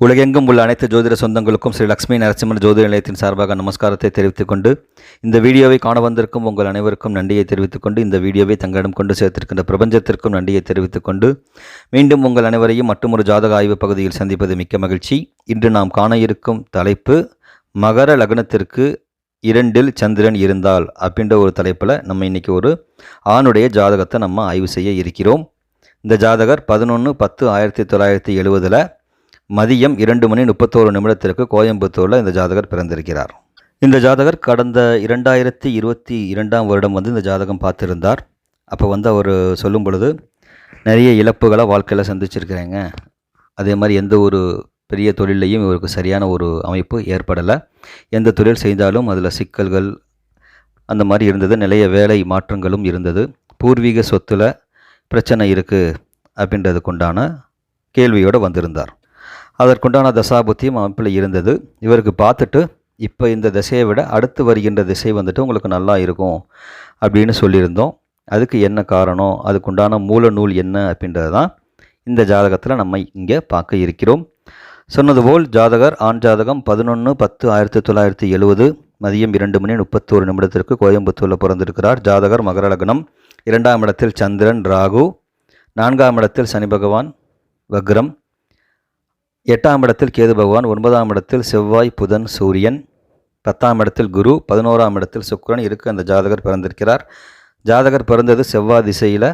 உலகெங்கும் உள்ள அனைத்து ஜோதிட சொந்தங்களுக்கும் ஸ்ரீ லக்ஷ்மி நரசிம்மன் ஜோதிட நிலையத்தின் சார்பாக நமஸ்காரத்தை தெரிவித்துக் கொண்டு இந்த வீடியோவை காண வந்திருக்கும் உங்கள் அனைவருக்கும் நன்றியை தெரிவித்துக் கொண்டு இந்த வீடியோவை தங்களிடம் கொண்டு சேர்த்திருக்கின்ற பிரபஞ்சத்திற்கும் நன்றியை தெரிவித்துக் கொண்டு மீண்டும் உங்கள் அனைவரையும் மற்றொரு ஜாதக ஆய்வு பகுதியில் சந்திப்பது மிக்க மகிழ்ச்சி. இன்று நாம் காண இருக்கும் தலைப்பு மகர லக்னத்திற்கு இரண்டில் சந்திரன் இருந்தால் அப்படின்ற ஒரு தலைப்பில் நம்ம இன்னைக்கு ஒரு ஆணுடைய ஜாதகத்தை நம்ம ஆய்வு செய்ய இருக்கிறோம். இந்த ஜாதகர் பதினொன்று பத்து ஆயிரத்தி தொள்ளாயிரத்தி எழுபதில் மதியம் இரண்டு மணி முப்பத்தோரு நிமிடத்திற்கு கோயம்புத்தூரில் இந்த ஜாதகர் பிறந்திருக்கிறார். இந்த ஜாதகர் கடந்த இரண்டாயிரத்தி இருபத்தி இரண்டாம் வருடம் வந்து இந்த ஜாதகம் பார்த்துருந்தார். அப்போ வந்து அவர் சொல்லும் பொழுது நிறைய இழப்புகளை வாழ்க்கையில் சந்திச்சிருக்கிறேங்க. அதே மாதிரி எந்த ஒரு பெரிய தொழிலையும் இவருக்கு சரியான ஒரு அமைப்பு ஏற்படலை. எந்த தொழில் செய்தாலும் அதில் சிக்கல்கள் அந்த மாதிரி இருந்தது. நிறைய வேலை மாற்றங்களும் இருந்தது. பூர்வீக சொத்தில் பிரச்சனை இருக்குது அப்படின்றதுக்குண்டான கேள்வியோடு வந்திருந்தார். அதற்குண்டான தசாபுத்தியும் அமைப்பில் இருந்தது. இவருக்கு பார்த்துட்டு இப்போ இந்த திசையை விட அடுத்து வருகின்ற திசை வந்துட்டு உங்களுக்கு நல்லா இருக்கும் அப்படின்னு சொல்லியிருந்தோம். அதுக்கு என்ன காரணம்? அதுக்குண்டான மூல நூல் என்ன அப்படின்றது தான் இந்த ஜாதகத்தில் நம்ம இங்கே பார்க்க இருக்கிறோம். சொன்னது போல் ஜாதகர் ஆண் ஜாதகம் பதினொன்று பத்து ஆயிரத்தி தொள்ளாயிரத்தி எழுபது மதியம் இரண்டு மணி முப்பத்தோரு நிமிடத்திற்கு கோயம்புத்தூரில் பிறந்திருக்கிறார். ஜாதகர் மகர லக்னம். இரண்டாம் இடத்தில் சந்திரன் ராகு. நான்காம் இடத்தில் சனி பகவான் வக்ரம். எட்டாம் இடத்தில் கேது பகவான் ஒன்பதாம் இடத்தில் செவ்வாய் புதன் சூரியன் பத்தாம் இடத்தில் குரு பதினோராம் இடத்தில் சுக்கரன். இருக்க அந்த ஜாதகர் பிறந்திருக்கிறார். ஜாதகர் பிறந்தது செவ்வாய் திசையில்.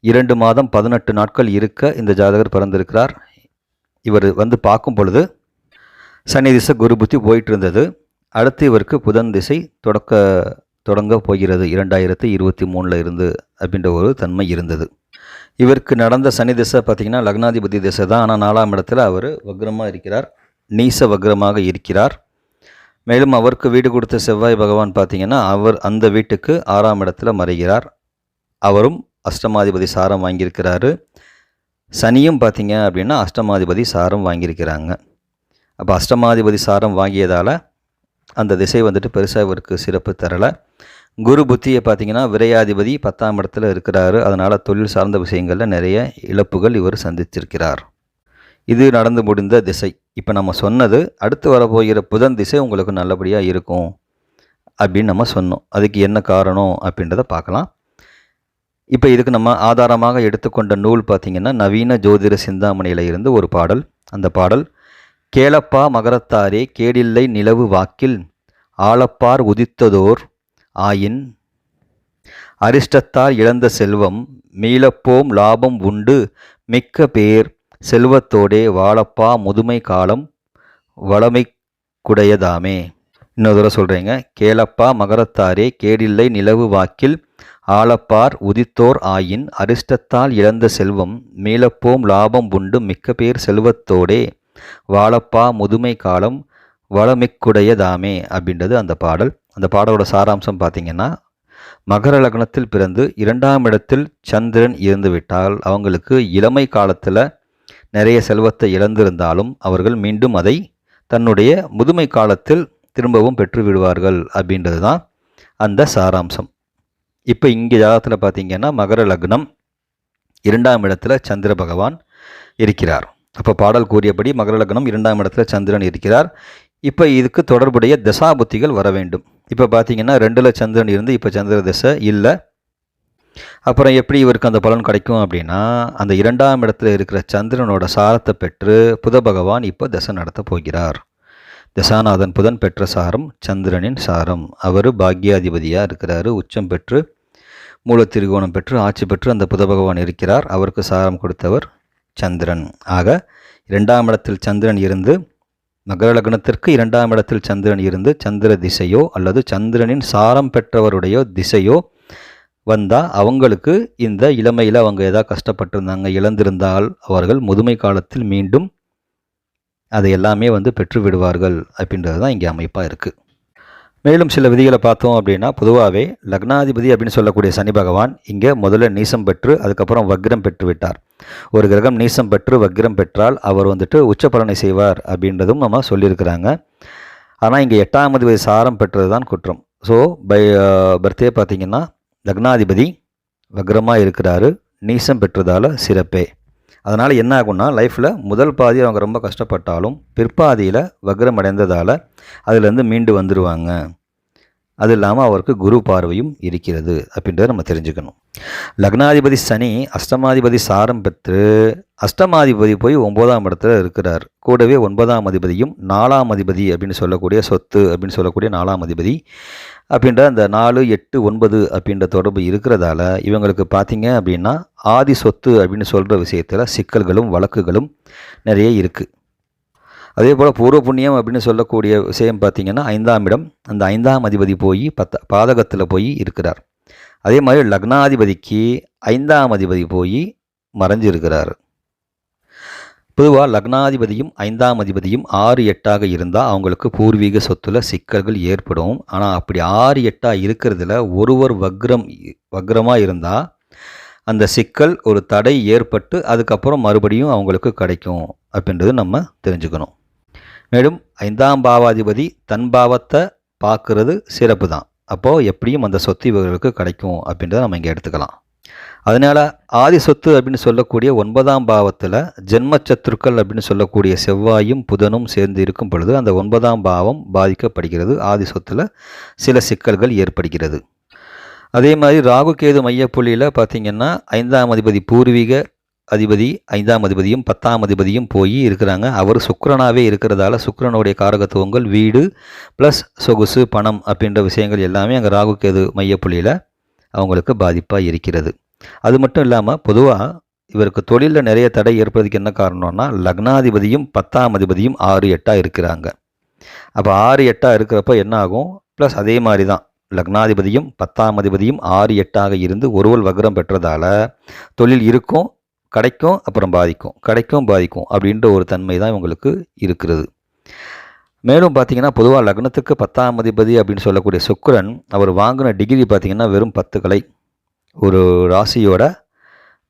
இரண்டு மாதம் பதினெட்டு நாட்கள் இருக்க இந்த ஜாதகர் பிறந்திருக்கிறார். இவர் வந்து பார்க்கும் பொழுது சனி திசை குரு புத்தி போயிட்டு இருந்தது. அடுத்து இவருக்கு புதன் திசை தொடக்க தொடங்க போகிறது. இரண்டாயிரத்தி இருபத்தி மூணில் இருந்து அப்படின்ற ஒரு தன்மை இருந்தது. இவருக்கு நடந்த சனி திசை பார்த்திங்கன்னா லக்னாதிபதி திசை தான். ஆனால் நாலாம் இடத்துல அவர் வக்ரமாக இருக்கிறார். நீச வக்ரமாக இருக்கிறார். மேலும் அவருக்கு வீடு கொடுத்த செவ்வாய் பகவான் பார்த்திங்கன்னா அவர் அந்த வீட்டுக்கு ஆறாம் இடத்துல மறைகிறார். அவரும் அஷ்டமாதிபதி சாரம் வாங்கியிருக்கிறாரு. சனியும் பார்த்தீங்க அப்படின்னா அஷ்டமாதிபதி சாரம் வாங்கியிருக்கிறாங்க. அப்போ அஷ்டமாதிபதி சாரம் வாங்கியதால் அந்த திசை வந்துட்டு பெருசாக இவருக்கு சிறப்பு தரலை. குரு புத்தியை பார்த்தீங்கன்னா விரையாதிபதி பத்தாம் இடத்துல இருக்கிறாரு. அதனால் தொழில் சார்ந்த விஷயங்களில் நிறைய இழப்புகள் இவர் சந்திச்சிருக்கிறார். இது நடந்து முடிந்த திசை. இப்போ நம்ம சொன்னது அடுத்து வரப்போகிற புதன் திசை உங்களுக்கு நல்லபடியாக இருக்கும் அப்படின்னு நம்ம சொன்னோம். அதுக்கு என்ன காரணம் அப்படின்றத பார்க்கலாம். இப்போ இதுக்கு நம்ம ஆதாரமாக எடுத்துக்கொண்ட நூல் பார்த்திங்கன்னா நவீன ஜோதிட சிந்தாமணியில் இருந்து ஒரு பாடல். அந்த பாடல் கேளப்பா மகரத்தாரே கேடில்லை நிலவு வாக்கில் ஆளப்பார் உதித்ததோர் ஆயின். அரிஷ்டத்தார் இழந்த செல்வம் மீளப்போம் லாபம் உண்டு மிக்க பேர் செல்வத்தோடே வாழப்பா முதுமை காலம் வளமை குடையதாமே. இன்னொரு தடவை சொல்கிறேங்க கேளப்பா மகரத்தாரே கேடில்லை நிலவு வாக்கில் ஆளப்பார் உதித்தோர் ஆயின். அரிஷ்டத்தால் இழந்த செல்வம் மீளப்போம் லாபம் உண்டு மிக்க பேர் செல்வத்தோடே வாழப்பா முதுமை காலம் வளமிக்குடையதாமே அப்படின்றது அந்த பாடல். அந்த பாடலோட சாராம்சம் பார்த்திங்கன்னா மகர லக்னத்தில் பிறந்து இரண்டாம் இடத்தில் சந்திரன் இருந்துவிட்டால் அவங்களுக்கு இளமை காலத்தில் நிறைய செல்வத்தை இழந்திருந்தாலும் அவர்கள் மீண்டும் அதை தன்னுடைய முதுமை காலத்தில் திரும்பவும் பெற்று விடுவார்கள் அப்படின்றது தான் அந்த சாராம்சம். இப்போ இங்கே ஜாதகத்தில் பார்த்தீங்கன்னா மகர லக்னம் இரண்டாம் இடத்துல சந்திர பகவான் இருக்கிறார். அப்போ பாடல் கூறியபடி மகர லக்னம் இரண்டாம் இடத்துல சந்திரன் இருக்கிறார். இப்போ இதுக்கு தொடர்புடைய தசாபுத்திகள் வர வேண்டும். இப்போ பார்த்தீங்கன்னா ரெண்டில் சந்திரன் இருந்து இப்போ சந்திர தசை இல்லை. அப்புறம் எப்படி இவருக்கு அந்த பலன் கிடைக்கும் அப்படின்னா அந்த இரண்டாம் இடத்துல இருக்கிற சந்திரனோட சாரத்தை பெற்று புத பகவான் இப்போ தசை நடத்த போகிறார். தசாநாதன் புதன் பெற்ற சாரம் சந்திரனின் சாரம். அவர் பாக்யாதிபதியாக இருக்கிறாரு. உச்சம் பெற்று மூல திருகோணம் பெற்று ஆட்சி பெற்று அந்த புத பகவான் இருக்கிறார். அவருக்கு சாரம் கொடுத்தவர் சந்திரன். ஆக இரண்டாம் இடத்தில் சந்திரன் இருந்து மகர லக்னத்திற்கு இரண்டாம் இடத்தில் சந்திரன் இருந்து சந்திர திசையோ அல்லது சந்திரனின் சாரம் பெற்றவருடைய திசையோ வந்தால் அவங்களுக்கு இந்த இளமையில் அவங்க எதாவது கஷ்டப்பட்டிருந்தாங்க இழந்திருந்தால் அவர்கள் முதுமை காலத்தில் மீண்டும் அதை எல்லாமே வந்து பெற்று விடுவார்கள் அப்படின்றது தான் இங்கே அமைப்பாக இருக்குது மேலும் சில விதிகளை பார்த்தோம் அப்படின்னா பொதுவாகவே லக்னாதிபதி அப்படின்னு சொல்லக்கூடிய சனி பகவான் இங்கே முதல்ல நீசம் பெற்று அதுக்கப்புறம் வக்ரம் பெற்று விட்டார். ஒரு கிரகம் நீசம் பெற்று வக்ரம் பெற்றால் அவர் வந்துட்டு உச்ச பலனை செய்வார் அப்படின்றதும் நம்ம சொல்லியிருக்கிறாங்க. ஆனால் இங்கே எட்டாம் அதிபதி சாரம் பெற்றது தான் குற்றம் ஸோ பை பர்த்டே பார்த்திங்கன்னா லக்னாதிபதி வக்ரமாக இருக்கிறாரு நீசம் பெற்றதால் சிறப்பே. அதனால் என்ன ஆகும்னா லைஃப்பில் முதல் பாதி அவங்க ரொம்ப கஷ்டப்பட்டாலும் பிற்பாதியில் வக்ரம் அடைந்ததால் அதுலேருந்து மீண்டு வந்துடுவாங்க அது இல்லாமல் அவருக்கு குரு பார்வையும் இருக்கிறது அப்படின்றத நம்ம தெரிஞ்சுக்கணும். லக்னாதிபதி சனி அஷ்டமாதிபதி சாரம் பெற்று அஷ்டமாதிபதி போய் ஒன்பதாம் இடத்துல இருக்கிறார். கூடவே ஒன்பதாம் அதிபதியும் நாலாம் அதிபதி அப்படின்னு சொல்லக்கூடிய சொத்து அப்படின்னு சொல்லக்கூடிய நாலாம் அதிபதி அப்படின்ற அந்த நாலு எட்டு ஒன்பது அப்படின்ற தொடர்பு இருக்கிறதால இவங்களுக்கு பார்த்தீங்க அப்படின்னா ஆதி சொத்து அப்படின்னு சொல்கிற விஷயத்தில் சிக்கல்களும் வழக்குகளும் நிறைய இருக்குது அதே போல் பூர்வ புண்ணியம் அப்படின்னு சொல்லக்கூடிய விஷயம் பார்த்திங்கன்னா ஐந்தாம் இடம். அந்த ஐந்தாம் அதிபதி போய் பத்த பாதகத்தில் போய் இருக்கிறார். அதே மாதிரி லக்னாதிபதிக்கு ஐந்தாம் அதிபதி போய் மறைஞ்சிருக்கிறார். பொதுவாக லக்னாதிபதியும் ஐந்தாம் அதிபதியும் ஆறு எட்டாக இருந்தால் அவங்களுக்கு பூர்வீக சொத்துல சிக்கல்கள் ஏற்படும். ஆனால் அப்படி ஆறு எட்டாக இருக்கிறதுல ஒருவர் வக்ரம் வக்ரமாக இருந்தால் அந்த சிக்கல் ஒரு தடை ஏற்பட்டு அதுக்கப்புறம் மறுபடியும் அவங்களுக்கு கிடைக்கும் அப்படின்றது நம்ம தெரிஞ்சுக்கணும். மேலும் ஐந்தாம் பாவாதிபதி தன் பாவத்தை பார்க்கறது சிறப்பு தான் அப்போது எப்படியும் அந்த சொத்து இவர்களுக்கு கிடைக்கும் அப்படின்றத நம்ம இங்கே எடுத்துக்கலாம். அதனால் ஆதி சொத்து அப்படின்னு சொல்லக்கூடிய ஒன்பதாம் பாவத்தில் ஜென்மச்சத்துருக்கள் அப்படின்னு சொல்லக்கூடிய செவ்வாயும் புதனும் சேர்ந்து இருக்கும் பொழுது அந்த ஒன்பதாம் பாவம் பாதிக்கப்படுகிறது. ஆதி சொத்தில் சில சிக்கல்கள் ஏற்படுகிறது. அதே மாதிரி ராகு கேது மையப்புள்ளியில் பார்த்திங்கன்னா ஐந்தாம் அதிபதி பூர்வீக அதிபதி ஐந்தாம் அதிபதியும் பத்தாம் அதிபதியும் போய் இருக்கிறாங்க. அவர் சுக்கரனாகவே இருக்கிறதால சுக்கரனுடைய காரகத்துவங்கள் வீடு ப்ளஸ் சொகுசு பணம் அப்படின்ற விஷயங்கள் எல்லாமே அங்கே ராகு கேது மையப்புள்ளியில் அவங்களுக்கு பாதிப்பாக இருக்கிறது. அது மட்டும் இல்லாமல் பொதுவாக இவருக்கு தொழிலில் நிறைய தடை ஏற்படுறதுக்கு என்ன காரணம்னா லக்னாதிபதியும் பத்தாம் அதிபதியும் ஆறு எட்டாக இருக்கிறாங்க. அப்போ ஆறு எட்டாக இருக்கிறப்ப என்ன ஆகும்? ப்ளஸ் அதே மாதிரி தான் லக்னாதிபதியும் பத்தாம் அதிபதியும் ஆறு எட்டாக இருந்து ஒருவல் வக்ரம் பெற்றதால தொழில் இருக்கும் கிடைக்கும் அப்புறம் பாதிக்கும். கிடைக்கும் பாதிக்கும் அப்படின்ற ஒரு தன்மை தான் இவங்களுக்கு இருக்கிறது. மேலும் பார்த்தீங்கன்னா பொதுவாக லக்னத்துக்கு பத்தாம் அதிபதி அப்படின்னு சொல்லக்கூடிய சுக்கரன் அவர் வாங்கின டிகிரி பார்த்திங்கன்னா வெறும் பத்து கலை. ஒரு ராசியோட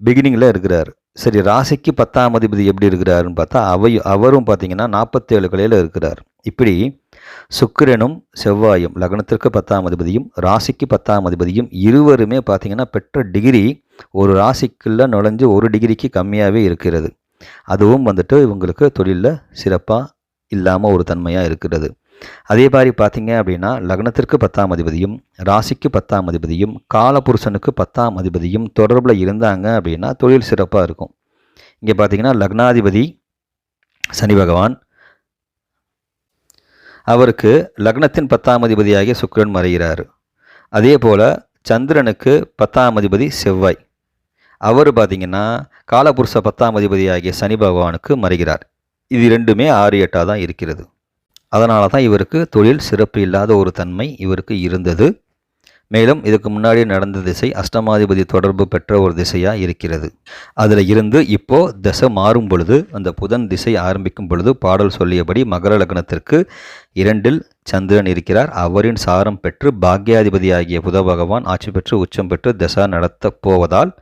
பிகினிங்கில் இருக்கிறார். சரி ராசிக்கு பத்தாம் அதிபதி எப்படி இருக்கிறாருன்னு பார்த்தா அவை அவரும் பார்த்தீங்கன்னா நாற்பத்தேழு கலையில் இருக்கிறார். இப்படி சுக்கிரனும் செவ்வாயும் லக்னத்திற்கு பத்தாம் அதிபதியும் ராசிக்கு பத்தாம் அதிபதியும் இருவருமே பார்த்தீங்கன்னா பெற்ற டிகிரி ஒரு ராசிக்குள்ளே நுழைஞ்சு ஒரு டிகிரிக்கு கம்மியாகவே இருக்கிறது. அதுவும் வந்துட்டு இவங்களுக்கு தொழிலில் சிறப்பாக இல்லாமல் ஒரு தன்மையாக இருக்கிறது. அதே மாதிரி பார்த்தீங்க அப்படின்னா லக்னத்திற்கு பத்தாம் அதிபதியும் ராசிக்கு பத்தாம் அதிபதியும் காலபுருஷனுக்கு பத்தாம் அதிபதியும் தொடர்பில் இருந்தாங்க அப்படின்னா தொழில் சிறப்பாக இருக்கும். இங்கே பார்த்தீங்கன்னா லக்னாதிபதி சனி பகவான் அவருக்கு லக்னத்தின் பத்தாம் அதிபதியாகிய சுக்கிரன் மறைகிறார். அதே போல் சந்திரனுக்கு பத்தாம் அதிபதி செவ்வாய். அவர் பார்த்தீங்கன்னா காலபுருஷ பத்தாம் அதிபதியாகிய சனி பகவானுக்கு மறைகிறார். இது ரெண்டுமே ஆறு எட்டாக தான் இருக்கிறது. அதனால தான் இவருக்கு தொழில் சிறப்பு இல்லாத ஒரு தன்மை இவருக்கு இருந்தது. மேலும் இதுக்கு முன்னாடி நடந்த திசை அஷ்டமாதிபதி தொடர்பு பெற்ற ஒரு திசையாக இருக்கிறது. அதில் இருந்து இப்போ திசை மாறும் பொழுது அந்த புதன் திசை ஆரம்பிக்கும் பொழுது பாடல் சொல்லியபடி மகர லக்னத்திற்கு இரண்டில் சந்திரன் இருக்கிறார். அவரின் சாரம் பெற்று பாக்யாதிபதி ஆகிய புத பகவான் ஆட்சி பெற்று உச்சம் பெற்று திசை நடத்தப் போவதால்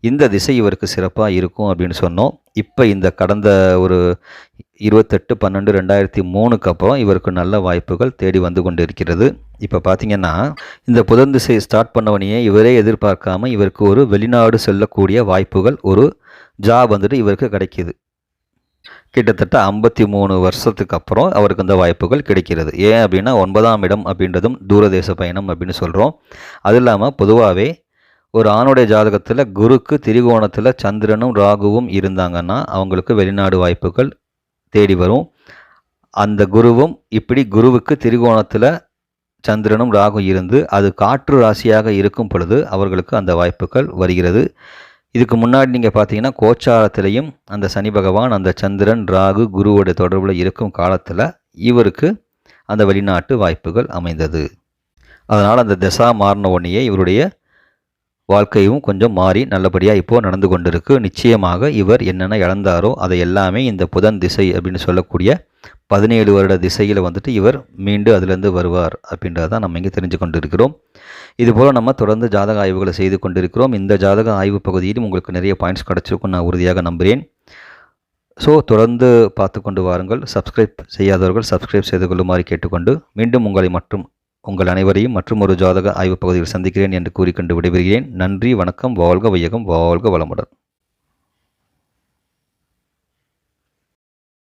இந்த திசை இவருக்கு சிறப்பாக இருக்கும் அப்படின்னு சொன்னோம். இப்போ இந்த கடந்த ஒரு இருபத்தெட்டு பன்னெண்டு ரெண்டாயிரத்தி மூணுக்கு அப்புறம் இவருக்கு நல்ல வாய்ப்புகள் தேடி வந்து கொண்டு இருக்கிறது இப்போ பார்த்தீங்கன்னா இந்த புதன் திசை ஸ்டார்ட் பண்ணவனையே இவரே எதிர்பார்க்காம இவருக்கு ஒரு வெளிநாடு செல்லக்கூடிய வாய்ப்புகள் ஒரு ஜாப் வந்துட்டு இவருக்கு கிடைக்கிது. கிட்டத்தட்ட ஐம்பத்தி மூணு வருஷத்துக்கு அப்புறம் அவருக்கு இந்த வாய்ப்புகள் கிடைக்கிறது. ஏன் அப்படின்னா ஒன்பதாம் இடம் அப்படின்றதும் தூரதேச பயணம் அப்படின்னு சொல்கிறோம் அது இல்லாமல் பொதுவாகவே ஒரு ஆணுடைய ஜாதகத்தில் குருக்கு திரிகோணத்தில் சந்திரனும் ராகுவும் இருந்தாங்கன்னா அவங்களுக்கு வெளிநாடு வாய்ப்புகள் தேடி வரும். அந்த குருவும் இப்படி குருவுக்கு திரிகோணத்தில் சந்திரனும் ராகு இருந்து அது காற்று ராசியாக இருக்கும் பொழுது அவர்களுக்கு அந்த வாய்ப்புகள் வருகிறது. இதுக்கு முன்னாடி நீங்கள் பார்த்தீங்கன்னா கோச்சாரத்திலையும் அந்த சனி பகவான் அந்த சந்திரன் ராகு குருவோட தொடர்பில் இருக்கும் காலத்தில் இவருக்கு அந்த வெளிநாட்டு வாய்ப்புகள் அமைந்தது. அதனால் அந்த திசா மாறின உடனேயே இவருடைய வாழ்க்கையும் கொஞ்சம் மாறி நல்லபடியாக இப்போது நடந்து கொண்டிருக்கு. நிச்சயமாக இவர் என்னென்ன இழந்தாரோ அதை எல்லாமே இந்த புதன் திசை அப்படின்னு சொல்லக்கூடிய பதினேழு வருட திசையில் வந்துட்டு இவர் மீண்டு அதிலேருந்து வருவார் அப்படின்றத நம்ம இங்கே தெரிஞ்சு கொண்டு இருக்கிறோம் இதுபோல் நம்ம தொடர்ந்து ஜாதக ஆய்வுகளை செய்து கொண்டிருக்கிறோம். இந்த ஜாதக ஆய்வு பகுதியிலும் உங்களுக்கு நிறைய பாயிண்ட்ஸ் கிடச்சிருக்கும். நான் உறுதியாக நம்புகிறேன் ஸோ தொடர்ந்து பார்த்து கொண்டு வாருங்கள். சப்ஸ்கிரைப் செய்யாதவர்கள் சப்ஸ்கிரைப் செய்து கொள்ளுமாறு கேட்டுக்கொண்டு மீண்டும் உங்களை மற்றும் உங்கள் அனைவரையும் மற்றும் ஒரு ஜாதக ஆய்வு பகுதியில் சந்திக்கிறேன் என்று கூறிக்கொண்டு விடைபெறுகிறேன். நன்றி வணக்கம் வாழ்க வையகம் வாழ்க வளமுடன்.